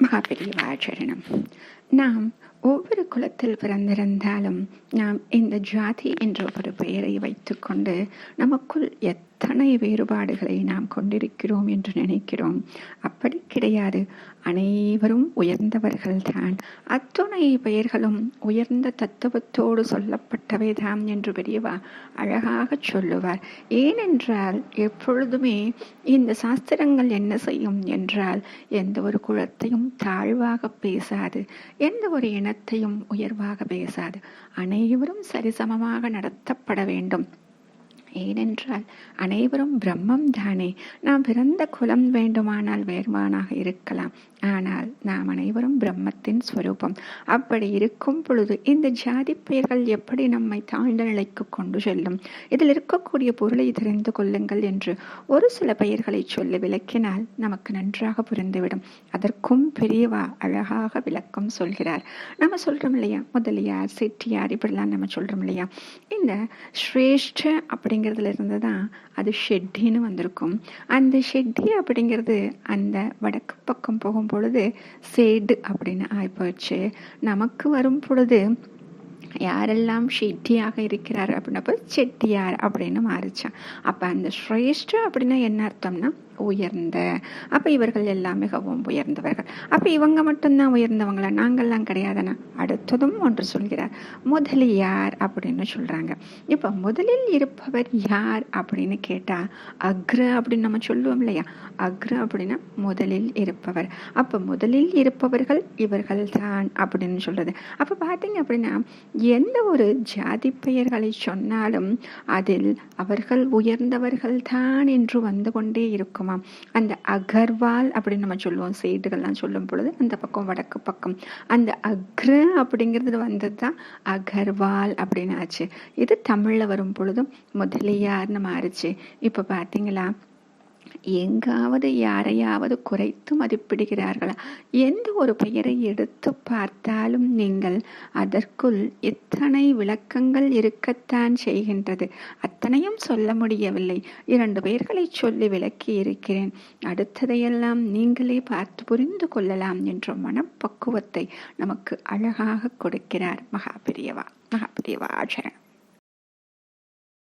மகாபெரியவாச்சரணம் நாம் ஒவ்வொரு குலத்தில் பிறந்திருந்தாலும் நாம் இந்த ஜாதி என்ற ஒரு பெயரை வைத்துக்கொண்டு நமக்குள் எத் அத்தனை வேறுபாடுகளை நாம் கொண்டிருக்கிறோம் என்று நினைக்கிறோம். அப்படி கிடையாது. அனைவரும் உயர்ந்தவர்கள்தான் அத்துணை பெயர்களும் உயர்ந்த தத்துவத்தோடு சொல்லப்பட்டவை தாம் என்று பெரியவா அழகாக சொல்லுவார். ஏனென்றால் எப்பொழுதுமே இந்த சாஸ்திரங்கள் என்ன செய்யும் என்றால் எந்த ஒரு குலத்தையும் தாழ்வாக பேசாது எந்த ஒரு இனத்தையும் உயர்வாக பேசாது. அனைவரும் சரிசமமாக நடத்தப்பட வேண்டும். ஏனென்றால் அனைவரும் பிரம்மம் தானே. நாம் பிறந்த குலம் வேண்டுமானால் வேறுமானாக இருக்கலாம். ஆனால் நாம் அனைவரும் பிரம்மத்தின் ஸ்வரூபம். அப்படி இருக்கும் பொழுது இந்த ஜாதி பெயர்கள் எப்படி நம்மை தாழ்ந்த நிலைக்கு கொண்டு செல்லும்? இதில் இருக்கக்கூடிய பொருளை தெரிந்து கொள்ளுங்கள் என்று ஒரு சில பெயர்களை சொல்லி விளக்கினால் நமக்கு நன்றாக புரிந்துவிடும். அதற்கும் பெரியவா அழகாக விளக்கம் சொல்கிறார். நம்ம சொல்றோம் இல்லையா? முதலியார் செட்டியார் இப்படிலாம் நம்ம சொல்றோம் இல்லையா? இந்த ஸ்ரேஷ்ட அப்படிங்கிறதுல இருந்து தான் அது ஷெட்டின்னு வந்திருக்கும். அந்த ஷெட்டி அப்படிங்கிறது அந்த வடக்கு பக்கம் போகும் பொழுது சேடு அப்படின்னு ஆகிப்போச்சு நமக்கு வரும் பொழுது யாரெல்லாம் ஷெட்டியாக இருக்கிறார் அப்படின்னப்போ செட்டியார் அப்படின்னு மாறிச்சான். அப்போ அந்த ஸ்ரேஷ்ட அப்படின்னா என்ன அர்த்தம்னா உயர்ந்த அப்போ இவர்கள் எல்லாம் மிகவும் உயர்ந்தவர்கள். அப்போ இவங்க மட்டும்தான் உயர்ந்தவங்களா? நாங்கள்லாம் கிடையாதுன்னா அடுத்ததும் ஒன்று சொல்கிறார் முதலியார் அப்படின்னு சொல்கிறாங்க இப்போ முதலில் இருப்பவர் யார் அப்படின்னு கேட்டால் அக்ர அப்படின்னு நம்ம சொல்லுவோம் இல்லையா? அக்ர அப்படின்னா முதலில் இருப்பவர். அப்போ முதலில் இருப்பவர்கள் இவர்கள் தான் அப்படின்னு சொல்றது. அப்போ பார்த்தீங்க அப்படின்னா எந்த ஒரு ஜாதி பெயர்களை சொன்னாலும் அதில் அவர்கள் உயர்ந்தவர்கள் தான் என்று வந்து கொண்டே இருக்கும். பக்கமாக அந்த அகர்வால் அப்படின்னு நம்ம சொல்லுவோம். சைடுகள்லாம் சொல்லும் பொழுது அந்த பக்கம் வடக்கு பக்கம். அந்த அக்ர அப்படிங்கிறது வந்தது தான் அகர்வால் அப்படின்னு ஆச்சு. இது தமிழில் வரும் பொழுதும் முதலியார்னு மாறிச்சு. இப்போ பார்த்தீங்களா எங்காவது யாரையாவது குறைத்து மதிப்பிடுகிறார்களா? எந்த ஒரு பெயரை எடுத்து பார்த்தாலும் நீங்கள் அதற்குள் எத்தனை விளக்கங்கள் இருக்கத்தான் செய்கின்றது. அத்தனையும் சொல்ல முடியவில்லை. இரண்டு பெயர்களை சொல்லி விளக்கி இருக்கிறேன். அடுத்ததையெல்லாம் நீங்களே பார்த்து புரிந்து கொள்ளலாம் என்ற மனப்பக்குவத்தை நமக்கு அழகாக கொடுக்கிறார் மகாபிரியவா மகாபிரியவா ஆச்சரணம்